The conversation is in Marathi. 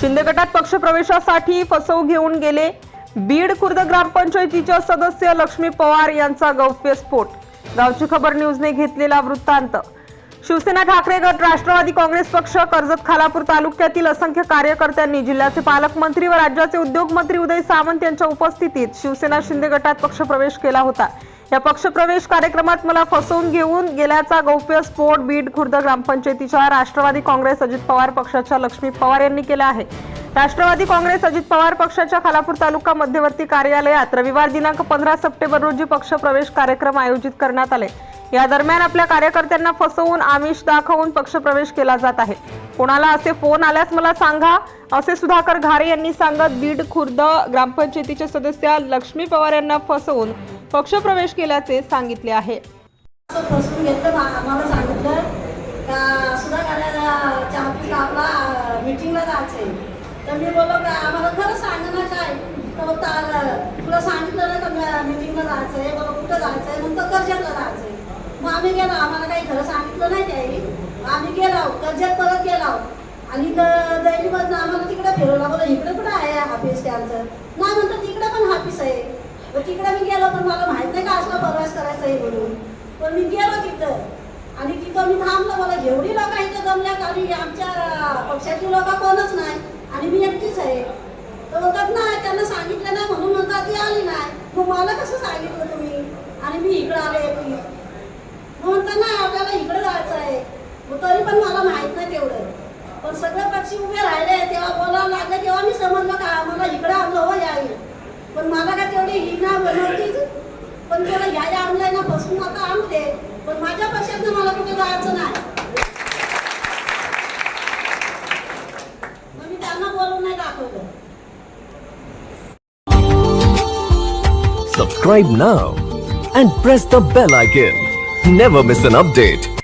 शिंदे गटात पक्षप्रवेशासाठी फसवू घेऊन गेले. बीड खुर्द ग्रामपंचायतीच्या सदस्य लक्ष्मी पवार यांचा गौप्यस्फोट गावची खबर न्यूजने घेतलेला वृत्तांत. शिवसेना ठाकरे गट राष्ट्रवादी काँग्रेस पक्ष कर्जत खालापूर तालुक्यातील असंख्य कार्यकर्त्यांनी जिल्ह्याचे पालकमंत्री व राज्याचे उद्योगमंत्री उदय सावंत यांच्या उपस्थितीत शिवसेना शिंदे गटात पक्षप्रवेश केला होता. या पक्षप्रवेश कार्यक्रमात मला फसवून घेऊन गेल्याचा गौप्य स्फोट बीड खुर्द ग्रामपंचायतीच्या राष्ट्रवादी काँग्रेस अजित पवार पक्षाच्या लक्ष्मी पवार यांनी केला आहे. राष्ट्रवादी काँग्रेस अजित पवार पक्षाच्या खालापूर तालुका मध्यवर्ती कार्यालयात रविवार दिनांक पंधरा सप्टेंबर रोजी पक्षप्रवेश कार्यक्रम आयोजित करण्यात आले. या दरम्यान आपल्या कार्यकर्त्यांना फसवून आमिष दाखवून पक्षप्रवेश केला जात आहे. कोणाला असे फोन आल्यास मला सांगा. असे सुधाकर घारे यांनी सांगत बीड खुर्द ग्रामपंचायतीचे सदस्य लक्ष्मी पवार यांना फसवून पक्षप्रवेश केल्याचे सांगितले आहे. आम्हाला सांगितलं का सुद्धा करायला ऑफिसला आपला मीटिंगला जायचं आहे तर मी बोललो का आम्हाला खरं सांग ना काय? तर बोलतो तुला सांगितलं ना का मीटिंगला जायचं आहे बाबा कुठं जायचं आहे नंतर कर्जतला जायचं आहे मग आम्ही गेलो आम्हाला काही खरं सांगितलं नाही त्याही आम्ही गेलो कर्जत परत गेलो. आणि दैनीमधनं आम्हाला तिकडे फिरवला. बोला इकडे पण आहे ऑफिस त्यांचं? नाही म्हणतं तिकडे पण ऑफिस आहे. मग तिकडे मी गेलो पण मला माहीत नाही का असला प्रवास करायचा आहे म्हणून. पण मी गेलो तिथं. आणि तिथं मी थांबलो मला एवढी लोक इथं जमल्या आणि आमच्या पक्षाची लोक कोणच नाही. आणि मी एकटीच आहे. तर म्हणतात नाही त्यांना सांगितलं नाही म्हणून म्हणतात ती आली नाही. मग मला कसं सांगितलं तुम्ही? आणि मी इकडं आले तुम्ही म्हणतात नाही आपल्याला इकडं जायचं आहे. मग तरी पण मला माहीत नाही तेवढं. पण सगळे पक्षी उभे राहिले तेव्हा बोलावं लागले तेव्हा मी समजलं का मला इकडं आलो हो याई पण मला काय तेवढी ही ना बनवतीच पण त्याला ह्या या ऑनलाईन बसून आता आणू दे पण माझ्या पक्षात मला कुठे जायचं नाही मग मी त्यांना बोलून नाही दाखवलं Subscribe now and press the bell icon. Never miss an update.